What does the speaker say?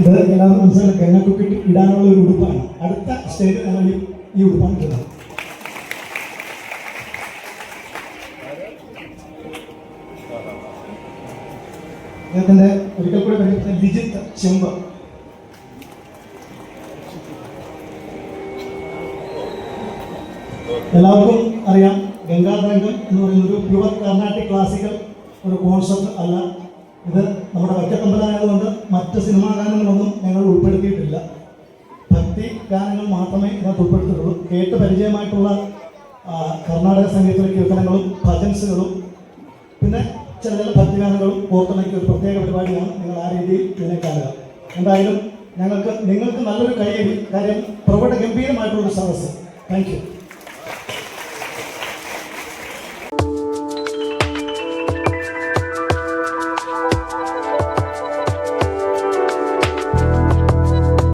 എല്ലാവർക്കും മനസ്സിലായി എന്നൊക്കെ ഇടാനുള്ള ഒരു ഉടുപ്പാണ്. അടുത്ത സ്റ്റേറ്റ് ഈ- ഉടുപ്പാണ് ഇടുന്നത്. അദ്ദേഹത്തിന്റെ ഒരിക്കൽ കൂടി പരിചയപ്പെട്ട ലിജിത്ത് ചെമ്പ്. എല്ലാവർക്കും അറിയാം ഗംഗാതരംഗം എന്ന് പറയുന്ന ഒരു പ്യുവർ കർണാട്ടിക് ക്ലാസിക്കൽ ഒരു കോൺസെപ്റ്റ് അല്ല. ഇത് നമ്മുടെ വൈക്കത്തമ്പലായതുകൊണ്ട് മറ്റ് സിനിമാ ഉൾപ്പെടുത്തിയിട്ടില്ല ഭക്തി ഗാനങ്ങൾ മാത്രമേ ഇതിനകത്ത് ഉൾപ്പെടുത്തിയിട്ടുള്ളൂ. കേട്ട് പരിചയമായിട്ടുള്ള കർണാടക സംഗീതത്തിലെ കീർത്തനങ്ങളും ഭജൻസുകളും പിന്നെ ചില ചില ഭക്തിഗാനങ്ങളും ഓർത്തിണക്കിയ ഒരു പ്രത്യേക പരിപാടിയാണ് നിങ്ങൾ ആ രീതിയിൽ ഇതിനെ കാണുക. എന്തായാലും ഞങ്ങൾക്ക് നിങ്ങൾക്ക് നല്ലൊരു കൈയടി കാര്യം പ്രവട ഗംഭീരമായിട്ടുള്ളൊരു സദസ്സ് താങ്ക് യു